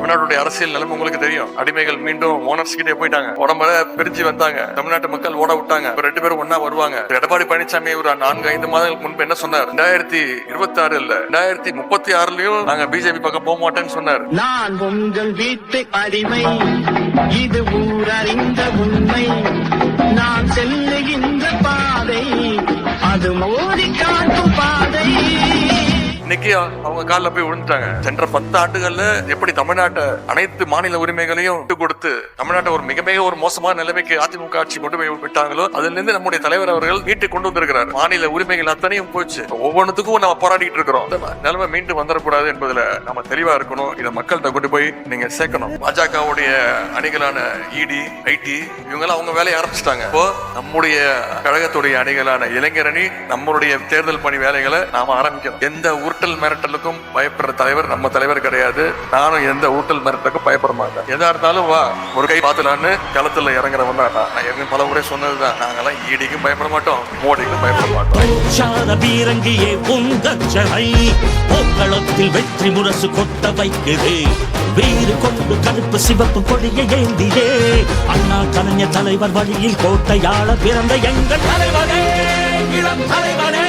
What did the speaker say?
தமிழ்நாட்டுடைய அரசியல் நிலைமை உங்களுக்கு தெரியும். அடிமைகள் மீண்டும் ஓனர்ஸ் கிட்டே போயிட்டாங்க. உடம்புல பிரிஞ்சு வந்தாங்க. தமிழ்நாட்டு மக்கள் ஓட விட்டாங்க. ரெண்டு பேரும் ஒன்னா வருவாங்க. எடப்பாடி பழனிசாமி ஒரு நான்கு ஐந்து மாதங்களுக்கு முன்பு என்ன சொன்னார்? ரெண்டாயிரத்தி இருபத்தி ஆறு இல்ல ரெண்டாயிரத்தி முப்பத்தி ஆறுலயும் நாங்க பிஜேபி பக்கம் போக மாட்டேன்னு சொன்னார். நான் உங்கள் வீட்டு அடிமை. இது ஊரறிந்த உண்மை. நான் செல்லுகின்ற பாதை. அது மோதி காட்டும் பாதை. இன்னைக்கு அவங்க காலில் போய் விழுந்துட்டாங்க. சென்ற பத்து ஆண்டுகள்ல எப்படி தமிழ்நாட்டை அனைத்து மாநில உரிமைகளையும் விட்டு கொடுத்து தமிழ்நாட்டை ஒரு மிக மிக ஒரு மோசமான நிலைமைக்கு அதிமுக ஆட்சி கொண்டு போய் விட்டாங்களோ அதுல இருந்து நம்முடைய தலைவர் அவர்கள் மீட்டு கொண்டு வந்திருக்கிறார். மாநில உரிமைகள் அத்தனையும் போச்சு. ஒவ்வொன்றுத்துக்கும் நம்ம போராடிட்டு இருக்கிறோம். நிலைமை மீண்டும் வந்துடக்கூடாது என்பதுல நம்ம தெளிவா இருக்கணும். இதை மக்கள்கிட்ட கொண்டு போய் நீங்க சேர்க்கணும். பாஜகவுடைய அணிகளான இடி ஐடி இவங்கெல்லாம் அவங்க வேலையை ஆரம்பிச்சிட்டாங்க. இப்போ நம்முடைய கழகத்துடைய அணிகளான இளைஞரணி நம்மளுடைய தேர்தல் பணி வேலைகளை நாம ஆரம்பிக்கணும். எந்த ஊர் ஊட்டல் மிரட்டலுக்கும் பயப்படுற தலைவர் நம்ம தலைவர் கிடையாது. நானும் எந்த ஊட்டல் மிரட்டலுக்கும் பயப்பட மாட்டேன். எதா இருந்தாலும் வா ஒரு கை பார்த்துலான்னு களத்துல இறங்குறவன் தான் நான். நான் ஏற்கனவே பல முறை சொன்னதுதான். நாங்கெல்லாம் ஈடிக்கும் பயப்பட மாட்டோம் மோடிக்கும் பயப்பட மாட்டோம். பீரங்கியே உங்கச்சனை போக்களத்தில் வெற்றி முரசு கொட்ட வைக்குது. வீறு கொண்டு கருப்பு சிவப்பு கொடியை ஏந்தியே. அண்ணா கலைஞர் தலைவர் வழியில் கோட்டையாள பிறந்த எங்கள் தலைவரே இளம் தலைவரே